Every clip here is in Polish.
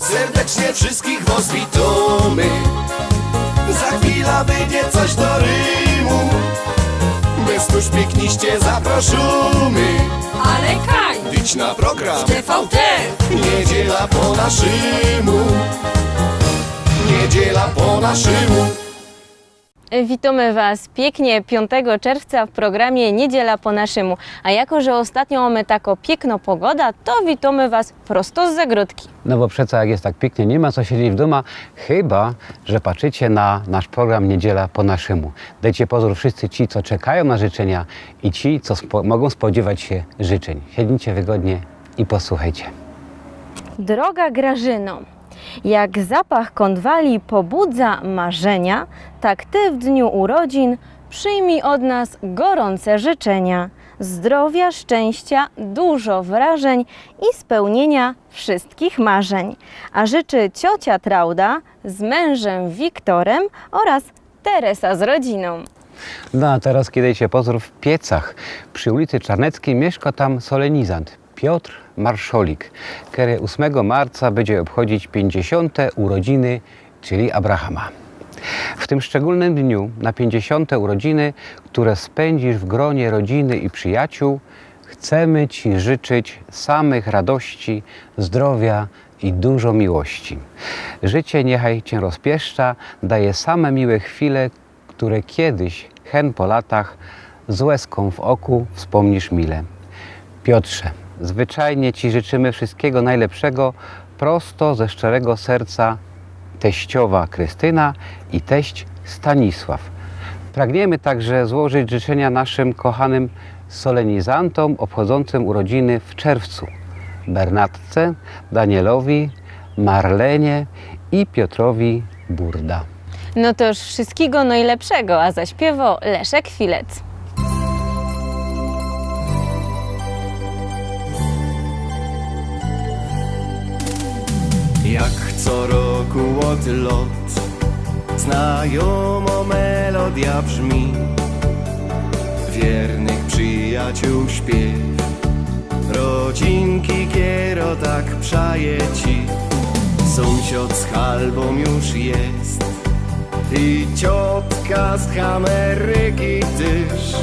Serdecznie wszystkich was witamy Za chwilę będzie coś do rymu. Bez tuż piękniście zapraszamy Ale kaj, Idź na program. TVT, Niedziela po naszemu Niedziela po naszemu Witamy Was pięknie 5 czerwca w programie Niedziela po naszemu. A jako, że ostatnio mamy taką piękną pogoda, to witamy Was prosto z zagródki. No bo przecież jak jest tak pięknie, nie ma co siedzieć w domu, chyba, że patrzycie na nasz program Niedziela po naszemu. Dajcie pozór wszyscy ci, co czekają na życzenia i ci, co spo- mogą spodziewać się życzeń. Siedźcie wygodnie i posłuchajcie. Droga Grażyno, jak zapach konwali pobudza marzenia, tak Ty w dniu urodzin przyjmij od nas gorące życzenia. Zdrowia, szczęścia, dużo wrażeń i spełnienia wszystkich marzeń. A życzy ciocia Trauda z mężem Wiktorem oraz Teresa z rodziną. No a teraz kidajcie pozór w Piecach. Przy ulicy Czarneckiej mieszka tam solenizant Piotr Marszolik, który 8 marca będzie obchodzić 50. urodziny, czyli Abrahama. W tym szczególnym dniu, na 50. urodziny, które spędzisz w gronie rodziny i przyjaciół, chcemy Ci życzyć samych radości, zdrowia i dużo miłości. Życie niechaj Cię rozpieszcza, daje same miłe chwile, które kiedyś, hen po latach, z łezką w oku wspomnisz mile. Piotrze, zwyczajnie Ci życzymy wszystkiego najlepszego, prosto ze szczerego serca teściowa Krystyna i teść Stanisław. Pragniemy także złożyć życzenia naszym kochanym solenizantom obchodzącym urodziny w czerwcu. Bernatce, Danielowi, Marlenie i Piotrowi Burda. No to już wszystkiego najlepszego, a zaśpiewał Leszek Chwilec. Jak co roku od lot Znajomo melodia brzmi. Wiernych przyjaciół śpiew. Rodzinki kiero tak przaje ci. Sąsiad z halbą już jest. I ciotka z Ameryki też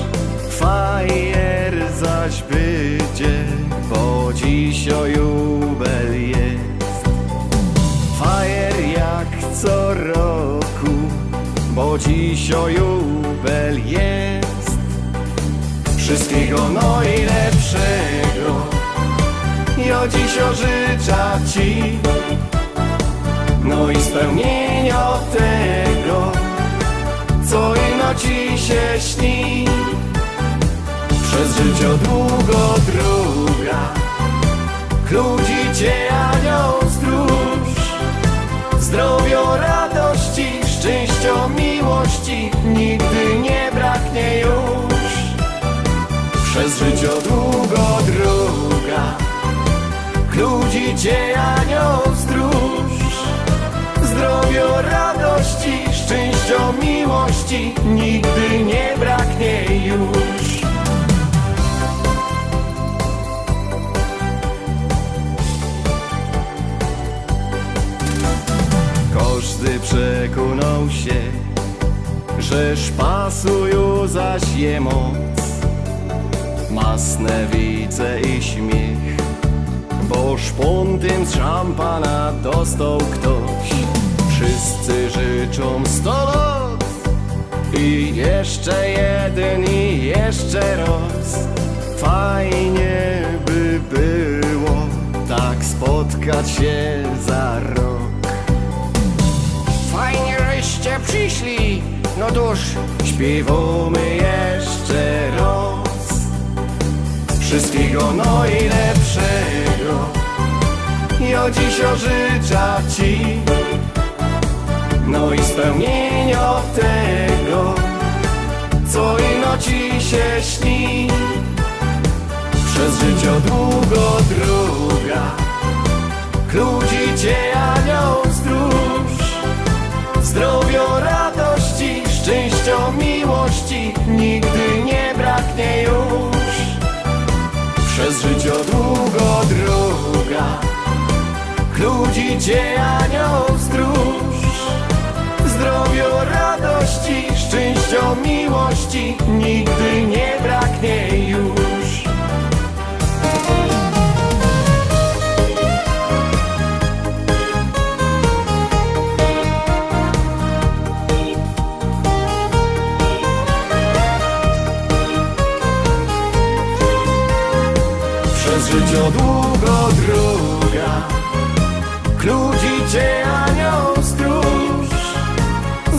Fajer zaś będzie Bo dziś o jubel dziś o jubel jest. Wszystkiego najlepszego, ja dziś o życzę Ci. No i spełnienia tego, co ino Ci się śni. Przez życie długo druga, ludzi Cię anioł stróż. Zdrowio, radości, szczęścia, miłości nigdy nie braknie już. Przez życie długo druga, ludzi Cię anioł stróż. Zdrowio, radości, szczęścia, miłości Każdy przekonał się, że szpasują zaś je moc. Masne wice i śmiech, bo szpontym z szampana dostał ktoś. Wszyscy życzą sto lat i jeszcze jeden i jeszcze raz. Fajnie by było tak spotkać się za rok. Przyszli, no cóż, śpiewamy jeszcze raz. Wszystkiego najlepszego, ja dziś życzę Ci. No i spełnienia tego, co ino Ci się śni. Przez życie długo druga, ludzi Cię anioł. Zdrowio, radości, szczęścia, miłości. Nigdy nie braknie już. Przez życie długo druga, ludzi cię anioł stróż Zdrowiu, radości, szczęścia, miłości. Nigdy nie braknie już Życie długo droga Kludzi cię anioł stróż.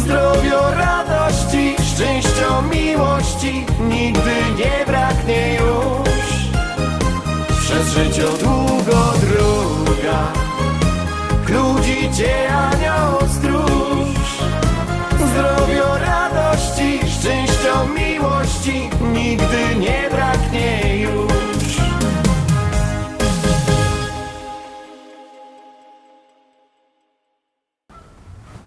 Zdrowiu, radości, szczęścia, miłości. Nigdy nie braknie już. Przez życie długo droga Kludzi cię anioł stróż. Zdrowiu, radości, szczęścia, miłości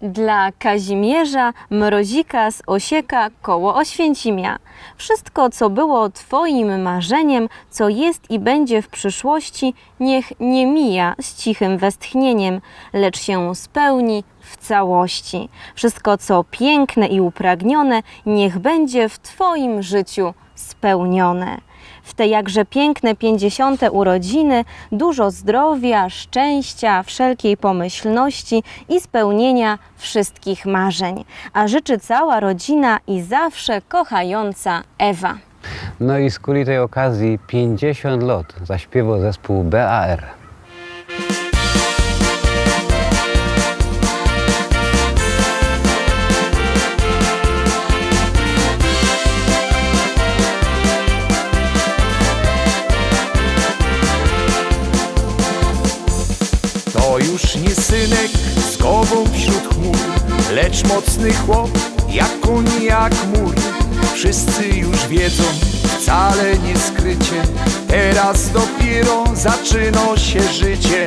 Dla Kazimierza Mrozika z Osieka koło Oświęcimia. Wszystko, co było Twoim marzeniem, co jest i będzie w przyszłości, niech nie mija z cichym westchnieniem, lecz się spełni w całości. Wszystko, co piękne i upragnione, niech będzie w Twoim życiu spełnione. W te jakże piękne pięćdziesiąte urodziny dużo zdrowia, szczęścia, wszelkiej pomyślności i spełnienia wszystkich marzeń. A życzy cała rodzina i zawsze kochająca Ewa. No i z kuli tej okazji 50 lat zaśpiewał zespół BAR. Lecz mocny chłop, jak koń, jak mur. Wszyscy już wiedzą, wcale nie skrycie, teraz dopiero zaczyna się życie.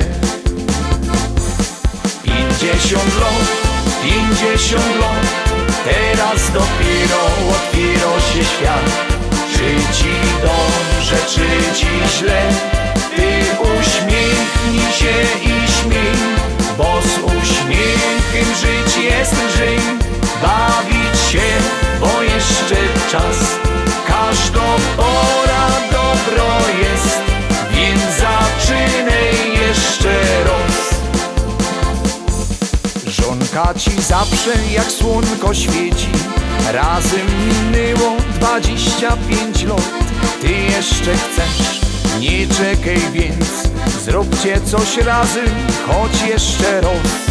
Pięćdziesiąt lat, pięćdziesiąt lat, teraz dopiero otwiera się świat. Czy ci dobrze, czy ci źle, ty uśmiechnij się i śmiej, bo z uśmiechem żyć jest lżej. Bawić się, bo jeszcze czas, każda pora dobro jest, więc zaczynaj jeszcze raz. Żonka ci zawsze jak słonko świeci Razem minęło 25 lat Ty jeszcze chcesz, nie czekaj więc Zróbcie coś razem, choć jeszcze raz.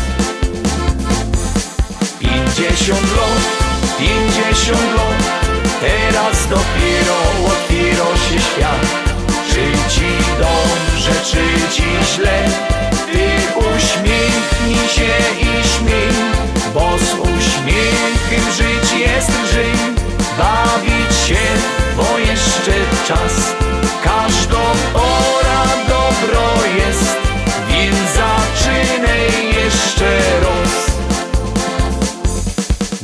50 lat, 50 lat Teraz dopiero otwiera się świat. Czy ci dobrze, czy ci źle? Ty uśmiechnij się i śmiej Bo z uśmiechem żyć jest lżej Bawić się, jeszcze czas. Każda pora dobro jest Więc zaczynaj jeszcze raz.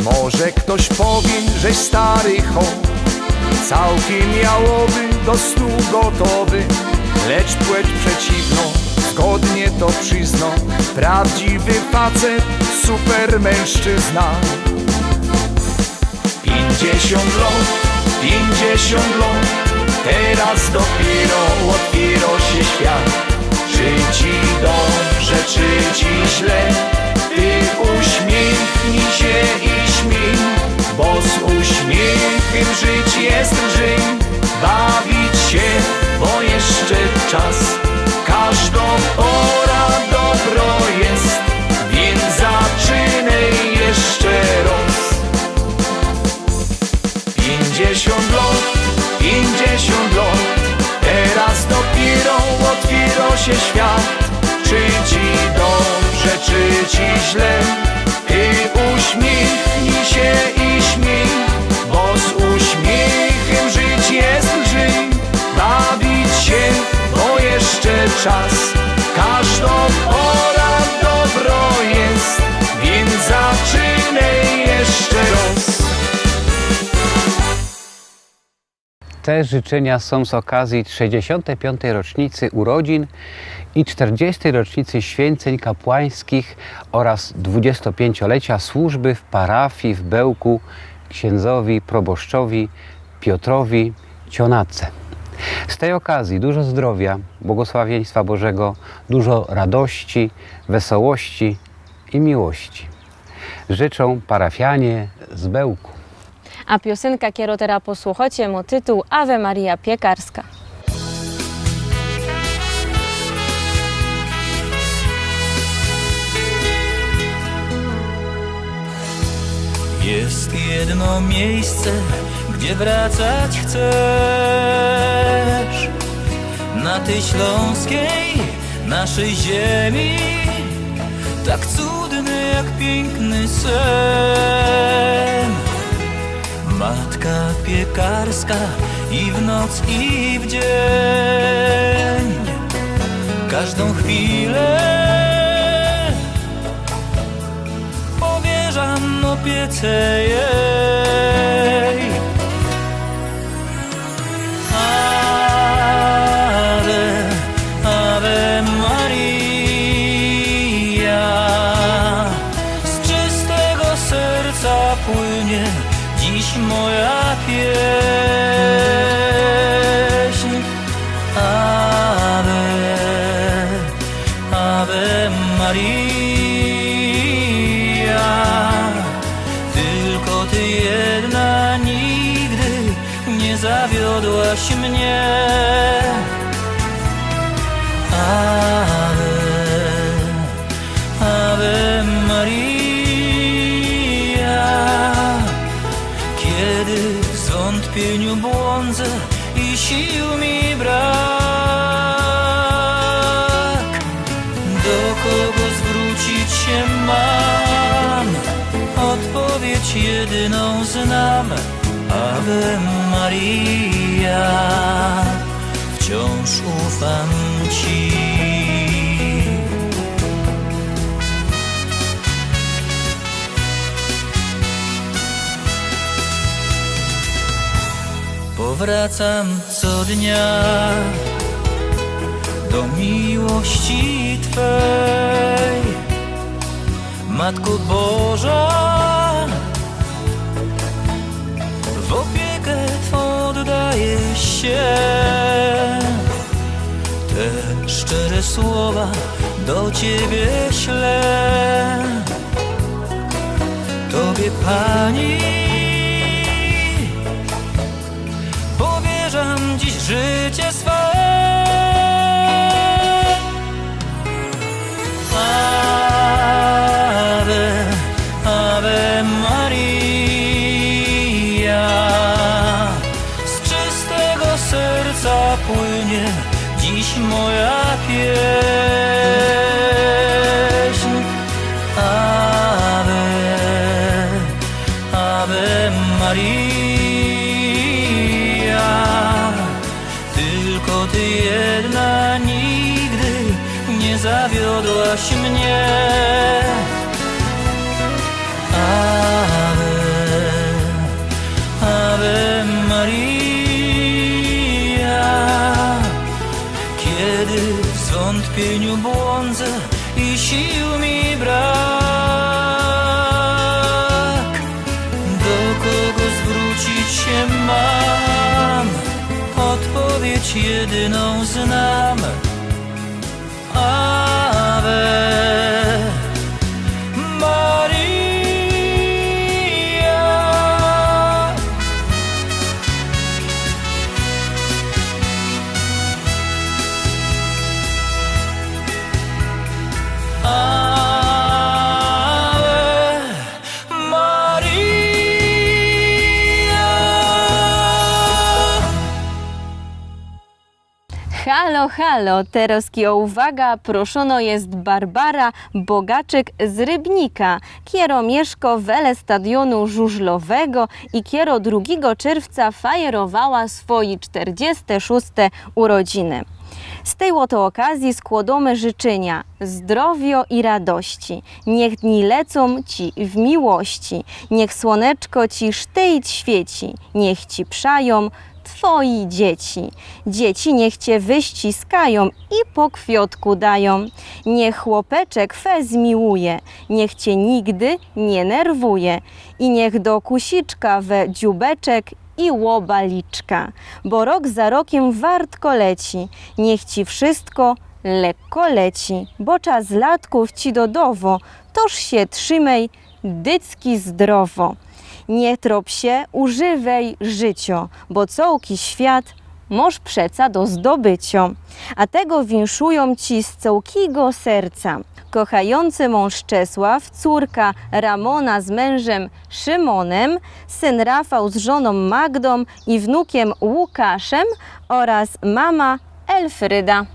Może ktoś powie, żeś stary chłop Całkiem miałoby do snu gotowy. Lecz płeć przeciwną zgodnie to przyzną Prawdziwy facet, super mężczyzna Pięćdziesiąt lat, pięćdziesiąt lat. Teraz dopiero otwiera się świat. Czy się świat. Czy ci dobrze, czy ci źle? Ty uśmiechnij się i śmiej Bo z uśmiechem żyć jest lżej. Bawić się, bo jeszcze czas Te życzenia są z okazji 65. rocznicy urodzin i 40. rocznicy święceń kapłańskich oraz 25-lecia służby w parafii w Bełku księdzowi proboszczowi Piotrowi Cionace. Z tej okazji dużo zdrowia, błogosławieństwa Bożego, dużo radości, wesołości i miłości. Życzą parafianie z Bełku. A piosenka, którą teraz posłuchacie, ma tytuł Ave Maria Piekarska. Jest jedno miejsce, gdzie wracać chcesz Na tej śląskiej, naszej ziemi Tak cudny jak piękny sen Matka piekarska i w noc i w dzień Każdą chwilę powierzam opiece jej. Zwątpieniu błądzę i sił mi brak, do kogo zwrócić się mam? Odpowiedź jedyną znam. Ave Maria, wciąż ufam Ci. Powracam co dnia do miłości Twej, Matko Boża. W opiekę Twą oddaję się. Te słowa do Ciebie ślę. Tobie Pani zawiodłaś mnie. Ave, Ave Maria, kiedy w zwątpieniu błądzę Halo, halo, teraz o uwaga, proszono jest Barbara Bogaczyk z Rybnika, kiero mieszko wele stadionu żużlowego i kiero 2 czerwca fajerowała swoje 46 urodziny. Z tej oto okazji składamy życzenia zdrowio i radości. Niech dni lecą Ci w miłości, niech słoneczko Ci sztyjć świeci, niech Ci przają twoi dzieci. Dzieci niech cię wyściskają i po kwiotku dają. Niech chłopeczek fe zmiłuje, niech cię nigdy nie nerwuje. I niech do kusiczka we dziubeczek i łobaliczka, bo rok za rokiem wartko leci. Niech ci wszystko lekko leci, bo czas latków ci dodowo, toż się trzymej dycki zdrowo. Nie trop się, używej życio, bo cołki świat moż przeca do zdobycio. A tego winszują ci z cołkiego serca. Kochający mąż Czesław, córka Ramona z mężem Szymonem, syn Rafał z żoną Magdą i wnukiem Łukaszem oraz mama Elfryda.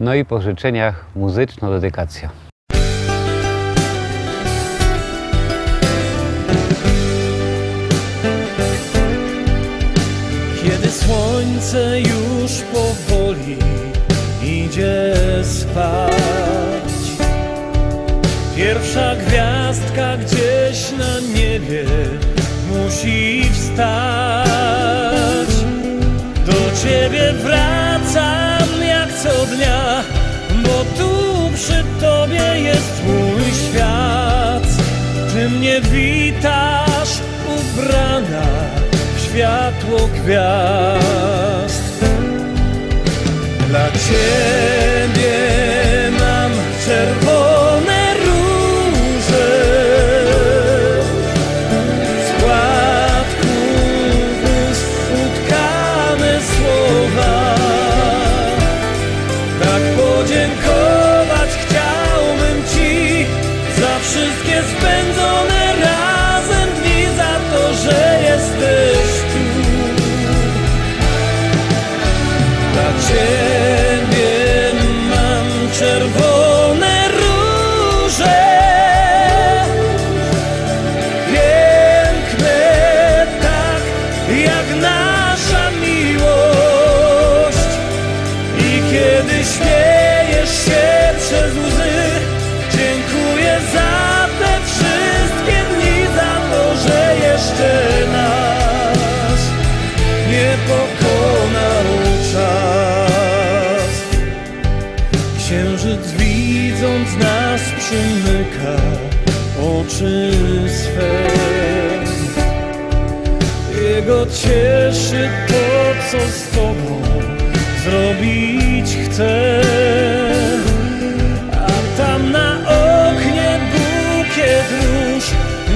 No i po życzeniach muzyczno-dedykacja. Słońce już powoli idzie spać. Pierwsza gwiazdka gdzieś na niebie musi wstać. Do ciebie wracam jak co dnia Bo tu przy tobie jest mój świat. Ty mnie witasz ubrana światło gwiazd. Dla ciebie swe jego cieszy to, co z Tobą zrobić chcę. A tam na oknie bukiet róż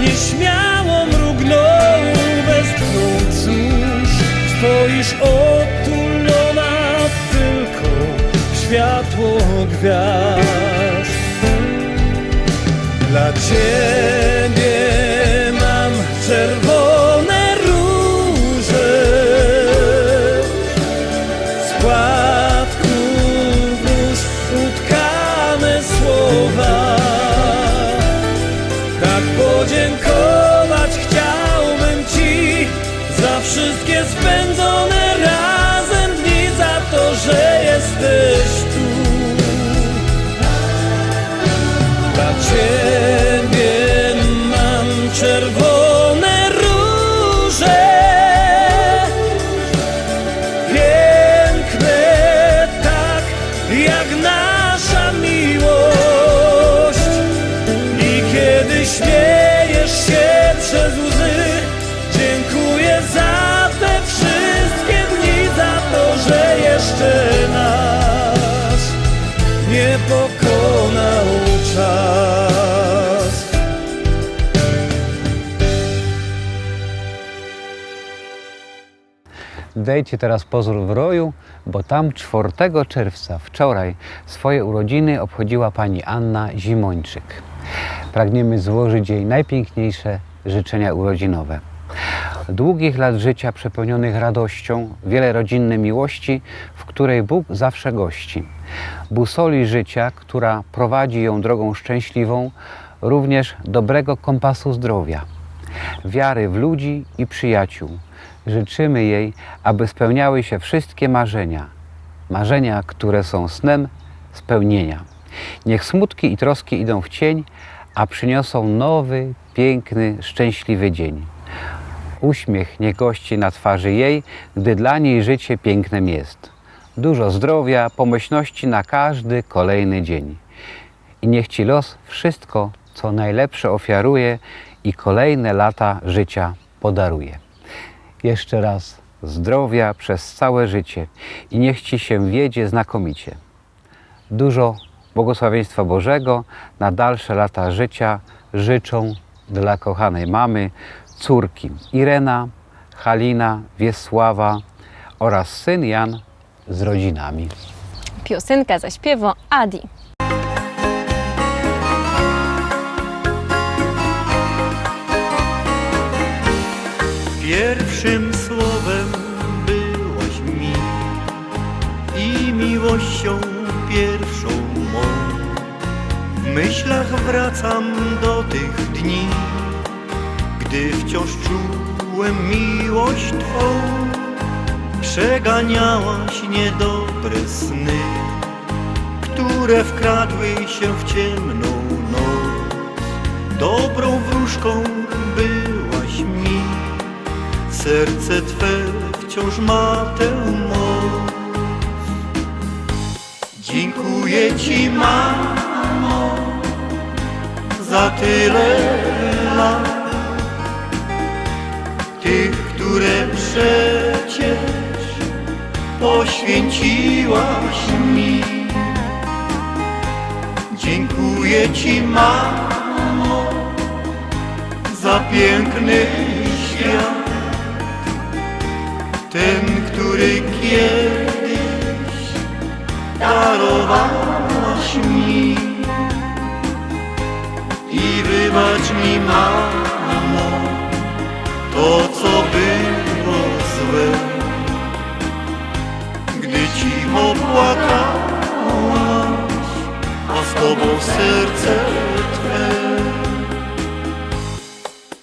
nieśmiało mrugnął westchnął. Cóż, stoisz otulona tylko światło gwiazd. Dla Ciebie Dejcie teraz pozór w roju, bo tam 4 czerwca, wczoraj, swoje urodziny obchodziła pani Anna Zimończyk. Pragniemy złożyć jej najpiękniejsze życzenia urodzinowe. Długich lat życia przepełnionych radością, wiele rodzinnej miłości, w której Bóg zawsze gości. Busoli życia, która prowadzi ją drogą szczęśliwą, również dobrego kompasu zdrowia wiary w ludzi i przyjaciół. Życzymy jej, aby spełniały się wszystkie marzenia, marzenia, które są snem spełnienia. Niech smutki i troski idą w cień, a przyniosą nowy, piękny, szczęśliwy dzień. Uśmiech nie gości na twarzy jej, gdy dla niej życie pięknem jest. Dużo zdrowia, pomyślności na każdy kolejny dzień. I niech Ci los wszystko, co najlepsze ofiaruje i kolejne lata życia podaruje. Jeszcze raz zdrowia przez całe życie i niech Ci się wiedzie znakomicie. Dużo błogosławieństwa Bożego na dalsze lata życia życzą dla kochanej mamy córki Irena, Halina, Wiesława oraz syn Jan z rodzinami. Piosenka zaśpiewa Adi. Pierwszym miłością pierwszą mą. W myślach wracam do tych dni, gdy wciąż czułem miłość Twą. Przeganiałaś niedobre sny, które wkradły się w ciemną noc. Dobrą wróżką byłaś mi, serce Twe wciąż ma tę moc. Dziękuję Ci, mamo, za tyle lat, tych, które przecież poświęciłaś mi. Dziękuję Ci, mamo, za piękny świat, ten, który kiedyś darowałaś mi. I wybacz mi, mamo, to, co było złe, gdy cicho płakałaś, a z tobą serce Twe.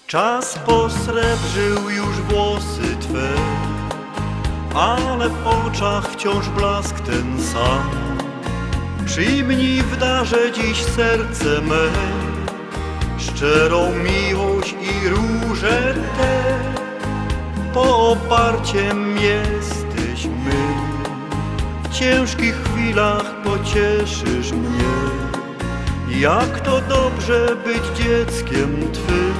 Czas posrebrzył już włosy Twe, ale w oczach wciąż blask ten sam. Przyjmij w darze dziś serce me, szczerą miłość i róże te. Poparciem jesteśmy, w ciężkich chwilach pocieszysz mnie. Jak to dobrze być dzieckiem Twym,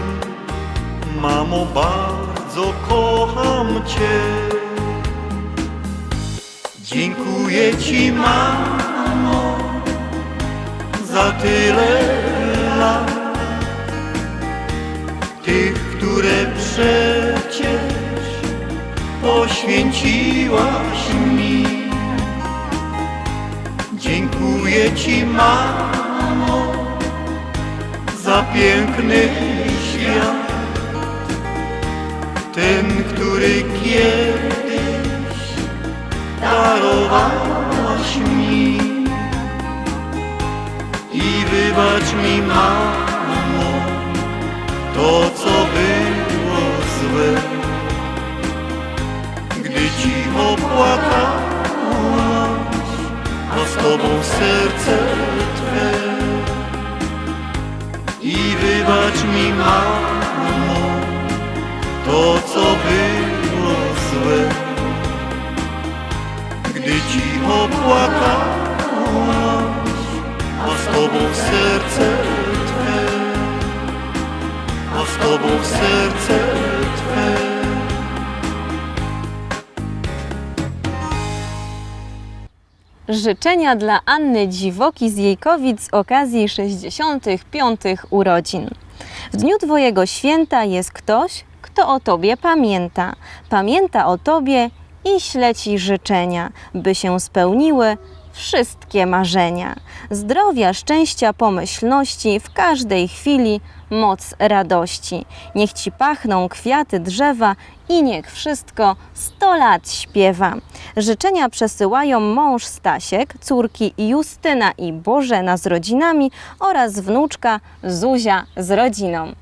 mamo, bardzo kocham Cię. Dziękuję Ci, mamo, za tyle lat, tych, które przecież poświęciłaś mi. Dziękuję Ci, mamo, za piękny świat, ten, który kiedyś darowałaś mi. I wybacz mi, mamo, to, co było złe, gdy cicho płakałaś, a z tobą serce Twe. I wybacz mi, mamo, to, tobą serce Twe, a z tobą serce Twe. Życzenia dla Anny Dziwoki z Jejkowic z okazji 65. urodzin. W dniu Twojego święta jest ktoś, kto o Tobie pamięta. Pamięta o Tobie i śle Ci życzenia, by się spełniły wszystkie marzenia. Zdrowia, szczęścia, pomyślności w każdej chwili moc radości. Niech Ci pachną kwiaty drzewa i niech wszystko sto lat śpiewa. Życzenia przesyłają mąż Stasiek, córki Justyna i Bożena z rodzinami oraz wnuczka Zuzia z rodziną.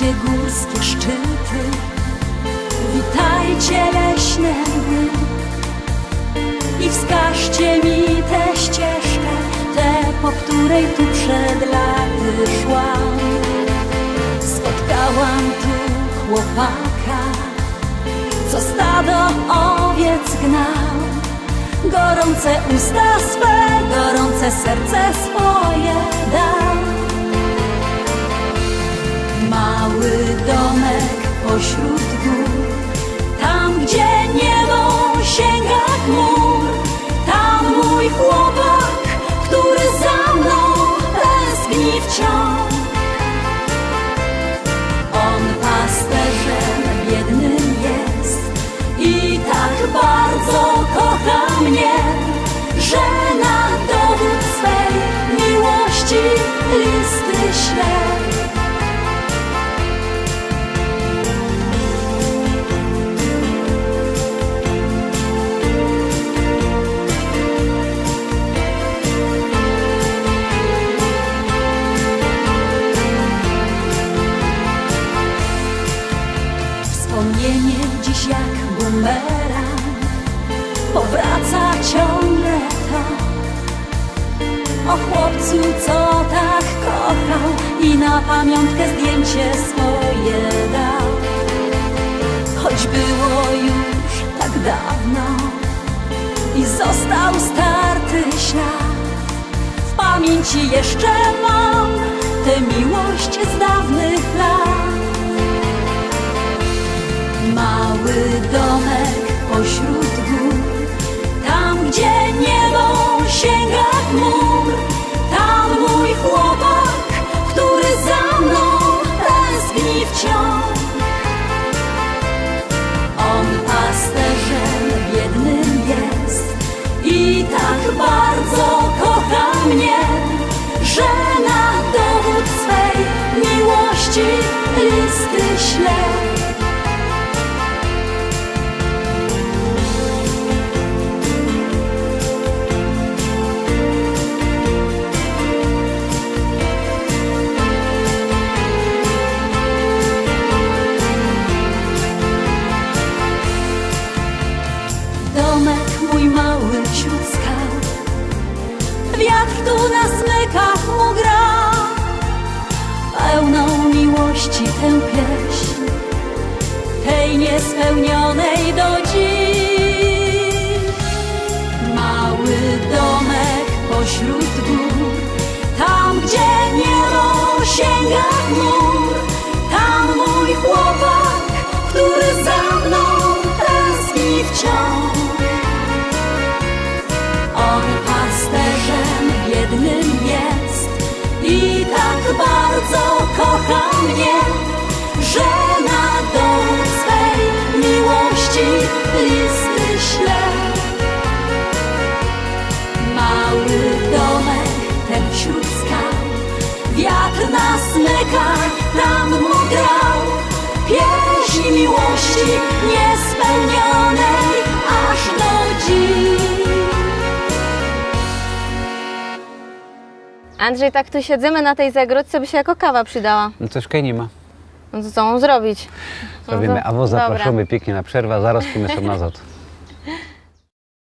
Witajcie górskie szczyty, witajcie leśne mły i wskażcie mi tę ścieżkę, tę, po której tu przed laty szłam. Spotkałam tu chłopaka, co stado owiec gnał. Gorące usta swe, gorące serce swoje dał. Mały domek pośród gór, tam gdzie niebo sięga chmur, tam mój chłopak, który za mną tęskni wciąż. On pasterzem biednym jest i tak bardzo kocha mnie, że chłopcu, co tak kochał I na pamiątkę zdjęcie swoje dał. Choć było już tak dawno I został starty ślad W pamięci jeszcze mam Tę miłość z dawnych lat. Mały domek pośród gór, tam gdzie niebo sięga chmur, chłopak, który za mną tęskni wciąż. Sięga chmur Tam mój chłopak, który za mną tęskni wciąż on pasterzem biednym jest i tak bardzo kocha mnie, że na dowód swej miłości listy śle. Mały domek ten wśród wiatr na smykach tam mu grał. Pieśń miłości niespełnionej aż do dziś. Andrzej, tak tu siedzimy na tej zagródce, by się jako kawa przydała. No troszkę nie ma. No to co mam zrobić? Robimy, No to- a dobra. zapraszamy pięknie na przerwę, zaraz pójdziemy sobie na zot.